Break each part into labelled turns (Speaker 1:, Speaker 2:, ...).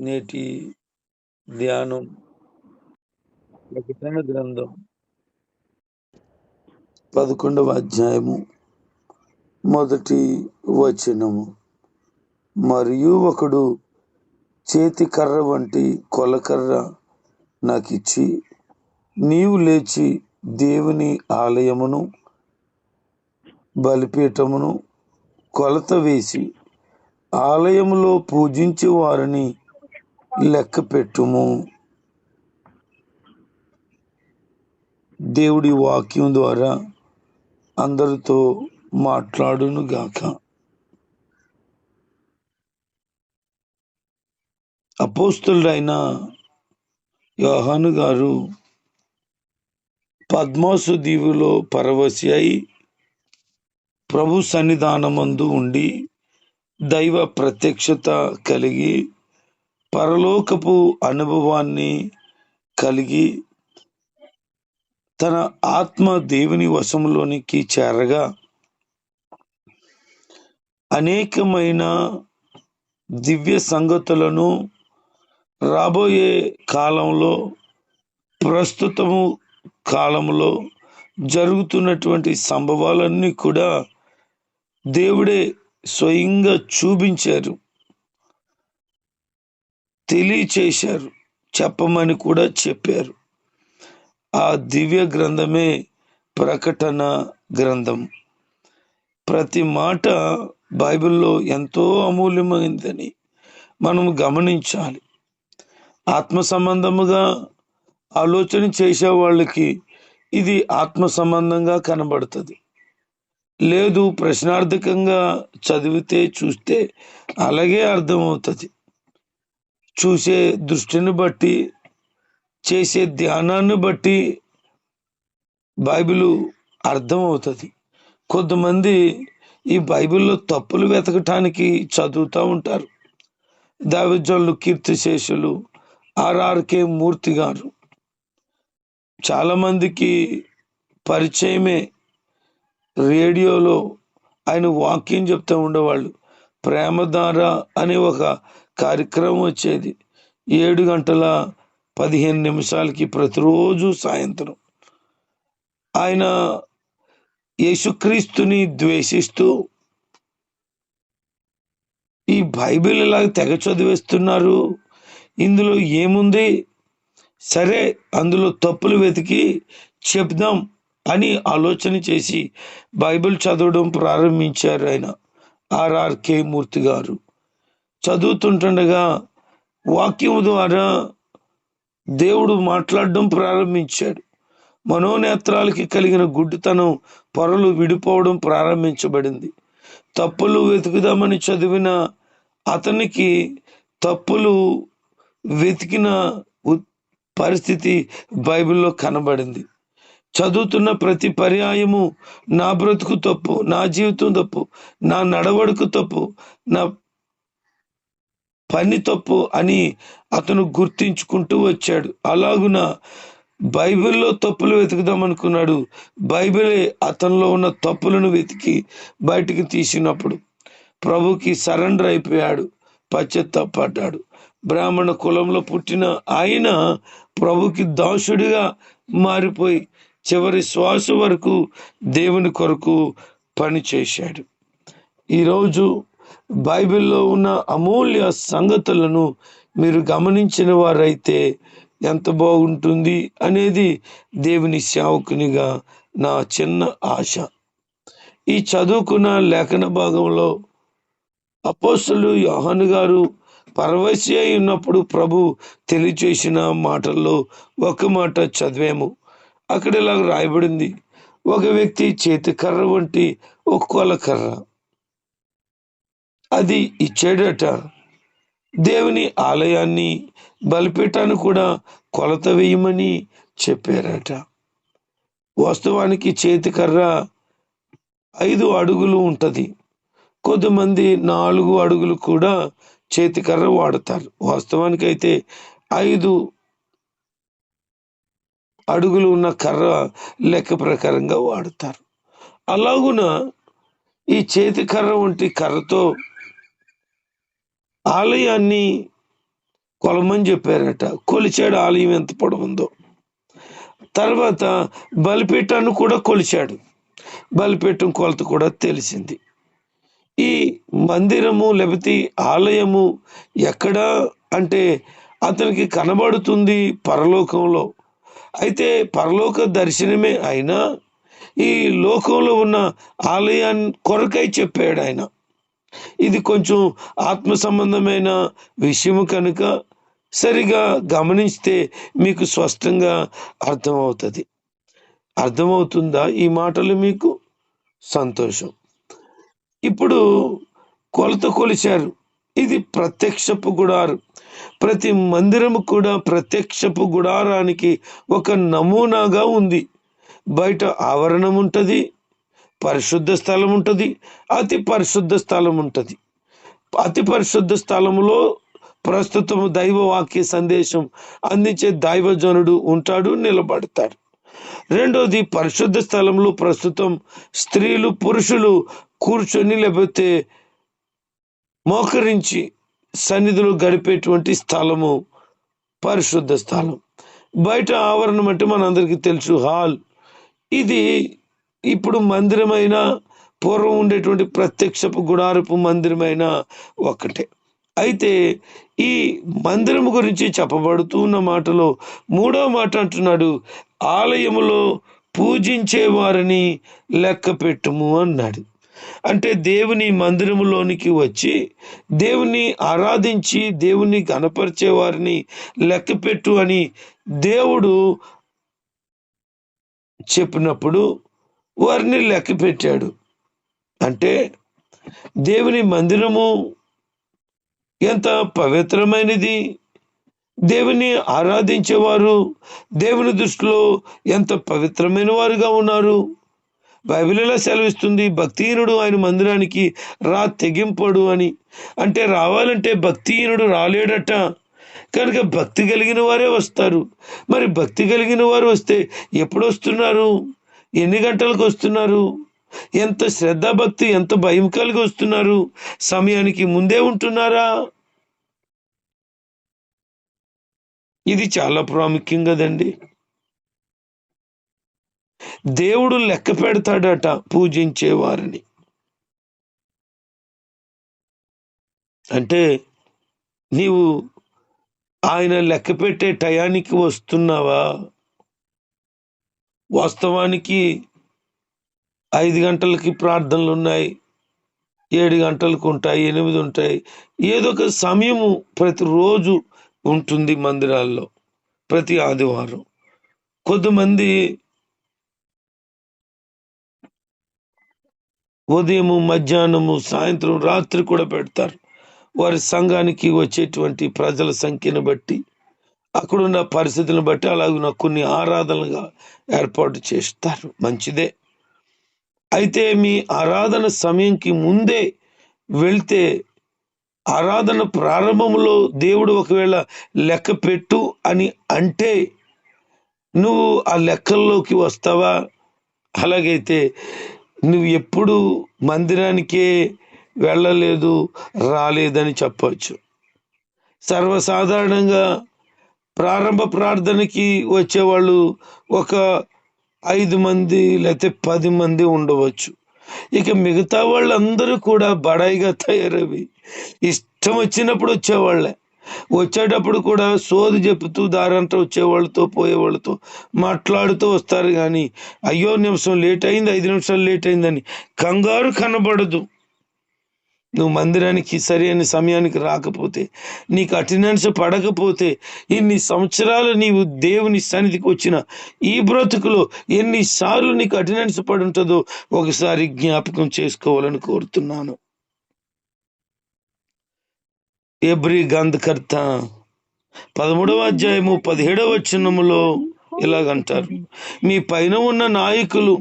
Speaker 1: నేటి ధ్యానం ప్రకటన గ్రంథం. పదకొండవ అధ్యాయము మొదటి వచనము. మరియు ఒకడు చేతి కర్ర వంటి కొలకర్ర నాకిచ్చి నీవు లేచి దేవుని ఆలయమును బలిపీఠమును కొలత వేసి ఆలయములో పూజించే వారిని లెక్క పెట్టుము. దేవుడి వాక్యం ద్వారా అందరితో మాట్లాడును గాక. అపోస్తుడైన యోహాను గారు పద్మాసు దీవులో పరవశి అయి ప్రభు సన్నిధానమందు ఉండి దైవ ప్రత్యక్షత కలిగి పరలోకపు అనుభవాన్ని కలిగి తన ఆత్మ దేవుని వశంలోనికి చేరగా అనేకమైన దివ్య సంగతులను రాబోయే కాలంలో ప్రస్తుతము కాలంలో జరుగుతున్నటువంటి సంభవాలన్నీ కూడా దేవుడే స్వయంగా చూపించారు. తెలియచేశారు చెప్పమని కూడా చెప్పారు. ఆ దివ్య గ్రంథమే ప్రకటన గ్రంథం. ప్రతి మాట బైబిల్లో ఎంతో అమూల్యమైందని మనం గమనించాలి. ఆత్మ సంబంధముగా ఆలోచన చేసే వాళ్ళకి ఇది ఆత్మ సంబంధంగా కనబడుతుంది. లేదు ప్రశ్నార్థకంగా చదివితే చూస్తే అలాగే అర్థమవుతుంది. చూసే దృష్టిని బట్టి చేసే ధ్యానాన్ని బట్టి బైబిల్ అర్థమవుతుంది. కొంతమంది ఈ బైబిల్లో తప్పులు వెతకటానికి చదువుతూ ఉంటారు. దావిజోళ్ళు కీర్తిశేషులు ఆర్ఆర్కే మూర్తి గారు. చాలామందికి పరిచయమే రేడియోలో ఆయన వాక్యం చెప్తూ ఉండేవాళ్ళు. ప్రేమధార అనే ఒక కార్యక్రమం వచ్చేది. ఏడు గంటల పదిహేను నిమిషాలకి ప్రతిరోజు సాయంత్రం. ఆయన యేసుక్రీస్తుని ద్వేషిస్తూ ఈ బైబిల్ ఇలా తెగ చదివేస్తున్నారు? ఇందులో ఏముంది? సరే అందులో తప్పులు వెతికి చెప్దాం అని ఆలోచన చేసి బైబిల్ చదవడం ప్రారంభించారు ఆయన. ఆర్ఆర్కే మూర్తి గారు. చదువుతుంటుండగా వాక్యం ద్వారా దేవుడు మాట్లాడడం ప్రారంభించాడు. మనోనేత్రాలకి కలిగిన గుడ్డితనం పొరలు విడిపోవడం ప్రారంభించబడింది. తప్పులు వెతుకుదామని చదివిన అతనికి తప్పులు వెతికిన పరిస్థితి బైబిల్లో కనబడింది. చదువుతున్న ప్రతి పర్యాయము నా బ్రతుకు తప్పు నా జీవితం తప్పు నా నడవడుకు తప్పు నా పని తప్పు అని అతను గుర్తించుకుంటూ వచ్చాడు. అలాగున బైబిల్లో తప్పులు వెతుకుదాం అనుకున్నాడు బైబిలే అతనిలో ఉన్న తప్పులను వెతికి బయటికి తీసినప్పుడు ప్రభుకి సరెండర్ అయిపోయాడు పశ్చాత్తాపడ్డాడు. బ్రాహ్మణ కులంలో పుట్టిన ఆయన ప్రభుకి దాసుడిగా మారిపోయి చివరి శ్వాస వరకు దేవుని కొరకు పని చేశాడు ఈరోజు బైబిల్లో ఉన్న అమూల్య సంగతులను మీరు గమనించిన వారైతే ఎంత బాగుంటుంది అనేది దేవుని సేవకునిగా నా చిన్న ఆశ. ఈ చదువుకున్న లేఖన భాగంలో అపోసలు యోహన్ గారు పరవశి అయి ఉన్నప్పుడు ప్రభు తెలియచేసిన మాటల్లో ఒక మాట చదివాము. అక్కడ ఇలా రాయబడింది. ఒక వ్యక్తి చేతికర్ర వంటి ఒక కొలకర్ర అది ఇచ్చాడట. దేవుని ఆలయాన్ని బలిపీఠాన్ని కూడా కొలత వేయమని చెప్పారట. వాస్తవానికి చేతి కర్ర ఐదు అడుగులు ఉంటుంది. కొంతమంది నాలుగు అడుగులు కూడా చేతి కర్ర వాడతారు. వాస్తవానికి అయితే ఐదు అడుగులు ఉన్న కర్ర లెక్క ప్రకారంగా వాడతారు. అలాగున ఈ చేతి కర్ర వంటి కర్రతో ఆలయాన్ని కొలమని చెప్పారట. కొలిచాడు ఆలయం ఎంత పొడవుందో. తర్వాత బలిపీఠాన్ని కూడా కొలిచాడు. బలిపీఠం కొలత కూడా తెలిసింది. ఈ మందిరము లేకపోతే ఆలయము ఎక్కడ అంటే అతనికి కనబడుతుంది పరలోకంలో. అయితే పరలోక దర్శనమే అయినా ఈ లోకంలో ఉన్న ఆలయాన్ని కొరకై చెప్పాడు ఆయన. ఇది కొంచెం ఆత్మ సంబంధమైన విషయము కనుక సరిగా గమనిస్తే మీకు స్పష్టంగా అర్థమవుతుంది. అర్థమవుతుందా ఈ మాటలు మీకు? సంతోషం. ఇప్పుడు కొలత కొలిచారు. ఇది ప్రత్యక్షపు గుడారు. ప్రతి మందిరము కూడా ప్రత్యక్షపు గుడారానికి ఒక నమూనాగా ఉంది. బయట ఆవరణం ఉంటుంది. పరిశుద్ధ స్థలం ఉంటుంది అతి పరిశుద్ధ స్థలం ఉంటుంది. అతి పరిశుద్ధ స్థలములో ప్రస్తుతం దైవ వాక్య సందేశం అందించే దైవజనుడు ఉంటాడు నిలబడతాడు. రెండోది పరిశుద్ధ స్థలంలో ప్రస్తుతం స్త్రీలు పురుషులు కూర్చొని లేకపోతే మోకరించి సన్నిధులు గడిపేటువంటి స్థలము పరిశుద్ధ స్థలం. బయట ఆవరణం అంటే మనందరికీ తెలుసు హాల్. ఇది ఇప్పుడు మందిరమైన పూర్వం ఉండేటువంటి ప్రత్యక్షపు గుడారపు మందిరమైన ఒకటే అయితే ఈ మందిరం గురించి చెప్పబడుతూ ఉన్న మాటలో మూడో మాట అంటున్నాడు ఆలయములో పూజించే వారిని లెక్క పెట్టుము అన్నాడు. అంటే దేవుని మందిరములోనికి వచ్చి దేవుని ఆరాధించి దేవుని గణపరిచే వారిని లెక్కపెట్టు అని దేవుడు చెప్పినప్పుడు వారిని లెక్క పెట్టాడు. అంటే దేవుని మందిరము ఎంత పవిత్రమైనది. దేవుని ఆరాధించేవారు దేవుని దృష్టిలో ఎంత పవిత్రమైన వారుగా ఉన్నారు. బైబిల్ ఎలా సెలవిస్తుంది? భక్తిహీనుడు ఆయన మందిరానికి రా తెగింపడు అని. అంటే రావాలంటే భక్తిహీనుడు రాలేడట. కనుక భక్తి కలిగిన వారే వస్తారు. మరి భక్తి కలిగిన వారు వస్తే ఎప్పుడు వస్తున్నారు? ఎన్ని గంటలకు వస్తున్నారు? ఎంత శ్రద్ధ భక్తి ఎంత భయం కలిగి వస్తున్నారు? సమయానికి ముందే ఉంటున్నారా? ఇది చాలా ప్రాముఖ్యం కదండి. దేవుడు లెక్క పెడతాడట పూజించేవారిని అంటే నీవు ఆయన లెక్క పెట్టే టయానికి వస్తున్నావా? వాస్తవానికి ఐదు గంటలకి ప్రార్థనలు ఉన్నాయి ఏడు గంటలకు ఉంటాయి ఎనిమిది ఉంటాయి. ఏదో ఒక సమయము ప్రతిరోజు ఉంటుంది మందిరాల్లో ప్రతి ఆదివారం. కొంతమంది ఉదయము మధ్యాహ్నము సాయంత్రం రాత్రి కూడా పెడతారు. వారి సంఘానికి వచ్చేటువంటి ప్రజల సంఖ్యను బట్టి అక్కడున్న పరిస్థితులను బట్టి అలాగున్న కొన్ని ఆరాధనలుగా ఏర్పాటు చేస్తారు. మంచిదే. అయితే మీ ఆరాధన సమయంకి ముందే వెళ్తే ఆరాధన ప్రారంభంలో దేవుడు ఒకవేళ లెక్క పెట్టు అని అంటే నువ్వు ఆ లెక్కల్లోకి వస్తావా? అలాగైతే నువ్వు ఎప్పుడు మందిరానికే వెళ్ళలేదు రాలేదని చెప్పవచ్చు సర్వసాధారణంగా ప్రారంభ ప్రార్థనకి వచ్చేవాళ్ళు ఒక ఐదు మంది లేకపోతే పది మంది ఉండవచ్చు. ఇక మిగతా వాళ్ళందరూ కూడా బడాయిగా తయారవి. ఇష్టం వచ్చినప్పుడు వచ్చేవాళ్ళే. వచ్చేటప్పుడు కూడా సోది చెప్తూ దారంతా వచ్చేవాళ్ళతో పోయేవాళ్ళతో మాట్లాడుతూ వస్తారు. కానీ అయ్యో నిమిషం లేట్ అయింది ఐదు నిమిషాలు లేట్ అయిందని కంగారు కనబడదు. నువ్వు మందిరానికి సరైన సమయానికి రాకపోతే నీకు అటెండెన్స్ పడకపోతే ఇన్ని సంవత్సరాలు నీవు దేవుని సన్నిధికి వచ్చిన ఈ బ్రతుకులో ఎన్నిసార్లు నీకు అటెండెన్స్ పడి ఉంటుందో ఒకసారి జ్ఞాపకం చేసుకోవాలని కోరుతున్నాను. ఎబ్రి గంధకర్త పదమూడవ అధ్యాయము పదిహేడవ వచనములో ఇలాగంటారు. మీ పైన ఉన్న నాయకులు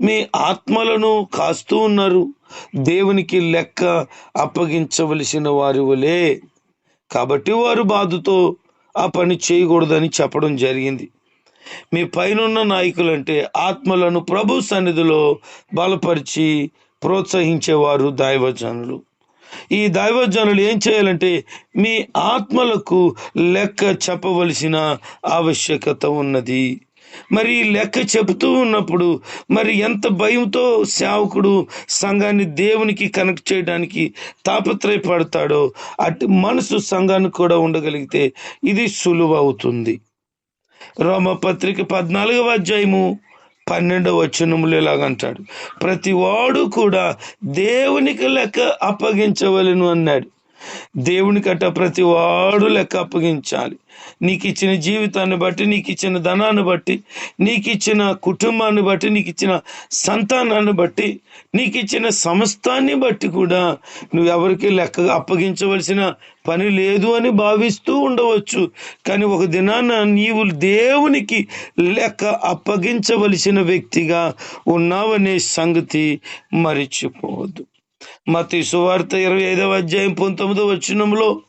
Speaker 1: మీ ఆత్మలను కాస్తూ ఉన్నారు. దేవునికి లెక్క అప్పగించవలసిన వారి వలే. కాబట్టి వారు బాధతో ఆ పని చేయకూడదని చెప్పడం జరిగింది. మీ పైనున్న నాయకులు అంటే ఆత్మలను ప్రభు సన్నిధిలో బలపరిచి ప్రోత్సహించేవారు దైవజనులు. ఈ దైవజనులు ఏం చేయాలంటే మీ ఆత్మలకు లెక్క చెప్పవలసిన ఆవశ్యకత ఉన్నది. మరి లెక్క చెబుతూ ఉన్నప్పుడు మరి ఎంత భయంతో సేవకుడు సంఘాన్ని దేవునికి కనెక్ట్ చేయడానికి తాపత్రయపడతాడో అటు మనసు సంఘానికి కూడా ఉండగలిగితే ఇది సులువు అవుతుంది. రోమపత్రిక పద్నాలుగవ అధ్యాయము పన్నెండవ వచనములు ఇలాగంటాడు ప్రతి వాడు కూడా దేవునికి లెక్క అప్పగించవలను అన్నాడు. దేవునికట ప్రతి వాడు లెక్క అప్పగించాలి. నీకు ఇచ్చిన జీవితాన్ని బట్టి నీకు ఇచ్చిన ధనాన్ని బట్టి నీకు ఇచ్చిన కుటుంబాన్ని బట్టి నీకు ఇచ్చిన సంతానాన్ని బట్టి నీకు ఇచ్చిన సమస్తాన్ని బట్టి కూడా నువ్వు ఎవరికి లెక్క అప్పగించవలసిన పని లేదు అని భావిస్తూ ఉండవచ్చు. కానీ ఒక దినాన నీవు దేవునికి లెక్క అప్పగించవలసిన వ్యక్తిగా ఉన్నావనే సంగతి మరిచిపోవద్దు. మతి సువార్త ఇరవై ఐదవ అధ్యాయం పంతొమ్మిదవ వచనంలో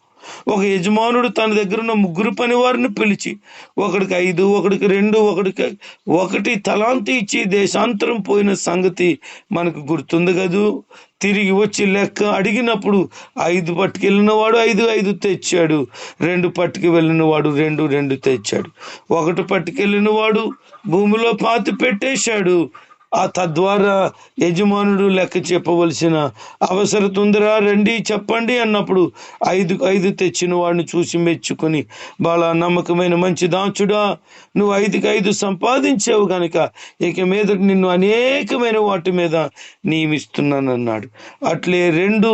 Speaker 1: ఒక యజమానుడు తన దగ్గర ఉన్న ముగ్గురు పని వారిని పిలిచి ఒకడికి ఐదు ఒకడికి రెండు ఒకడికి ఒకటి తలాంతి ఇచ్చి దేశాంతరం పోయిన సంగతి మనకు గుర్తుంది కదూ? తిరిగి వచ్చి లెక్క అడిగినప్పుడు ఐదు పట్టుకెళ్ళిన వాడు ఐదు ఐదు తెచ్చాడు. రెండు పట్టుకు వెళ్ళిన వాడు రెండు రెండు తెచ్చాడు. ఒకటి పట్టుకెళ్ళిన వాడు భూమిలో పాతి పెట్టేశాడు. ఆ తద్వారా యజమానుడు లెక్క చెప్పవలసిన అవసరం ఉందిరా రండి చెప్పండి అన్నప్పుడు ఐదు ఐదు తెచ్చిన వాడిని చూసి మెచ్చుకొని బాలా నమ్మకమైన మంచి దాచుడా నువ్వు ఐదుకి ఐదు సంపాదించావు కనుక ఇక మీద నిన్ను అనేకమైన వాటి మీద నియమిస్తున్నానన్నాడు. అట్లే రెండు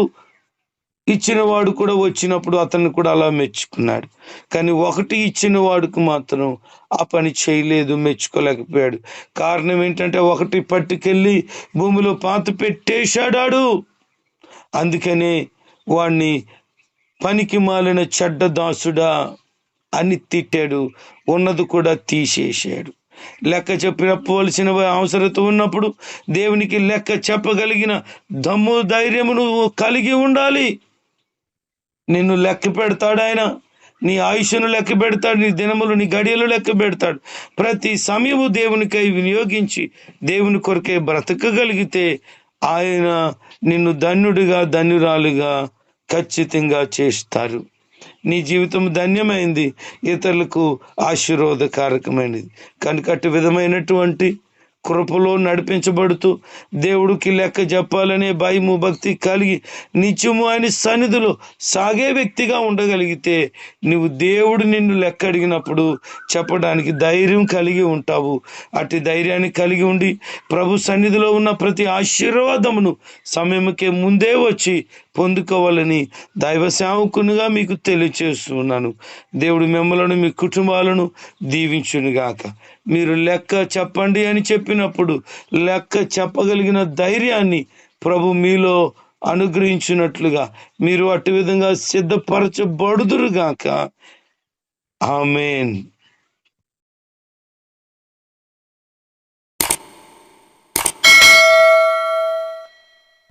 Speaker 1: ఇచ్చిన వాడు కూడా వచ్చినప్పుడు అతన్ని కూడా అలా మెచ్చుకున్నాడు. కానీ ఒకటి ఇచ్చిన వాడికి మాత్రం ఆ పని చేయలేదు మెచ్చుకోలేకపోయాడు. కారణం ఏంటంటే ఒకటి పట్టుకెళ్ళి భూమిలో పాత పెట్టేశాడాడు. అందుకనే వాణ్ణి పనికి మాలిన చెడ్డ దాసుడా అని తిట్టాడు ఉన్నది కూడా తీసేసాడు లెక్క చెప్పవలసిన అవసరత ఉన్నప్పుడు దేవునికి లెక్క చెప్పగలిగిన దమ్ము ధైర్యము నువ్వు కలిగి ఉండాలి. నిన్ను లెక్క పెడతాడు ఆయన. నీ ఆయుష్ను లెక్క పెడతాడు నీ దినములు నీ గడియలు లెక్క పెడతాడు. ప్రతి సమయము దేవునికై వినియోగించి దేవుని కొరకే బ్రతకగలిగితే ఆయన నిన్ను ధన్యుడిగా ధన్యురాలుగా ఖచ్చితంగా చేస్తారు. నీ జీవితం ధన్యమైంది ఇతరులకు ఆశీర్వాదకారకమైనది. కనుక అటు విధమైనటువంటి కృపలో నడిపించబడుతూ దేవుడికి లెక్క చెప్పాలనే భయము భక్తి కలిగి నిత్యము ఆయన సన్నిధిలో సాగే వ్యక్తిగా ఉండగలిగితే నువ్వు దేవుడు నిన్ను లెక్క అడిగినప్పుడు చెప్పడానికి ధైర్యం కలిగి ఉంటావు. అటు ధైర్యాన్ని కలిగి ఉండి ప్రభు సన్నిధిలో ఉన్న ప్రతి ఆశీర్వాదమును సమయముకే ముందే వచ్చి పొందుకోవాలని దైవ సేవకునిగా మీకు తెలియచేస్తున్నాను. దేవుడు మిమ్మలను మీ కుటుంబాలను దీవించునుగాక. మీరు లెక్క చెప్పండి అని చెప్పినప్పుడు లెక్క చెప్పగలిగిన ధైర్యాన్ని ప్రభు మీలో అనుగ్రహించినట్లుగా మీరు అటు విధంగా సిద్ధపరచబడుదురుగాక. ఆమెన్.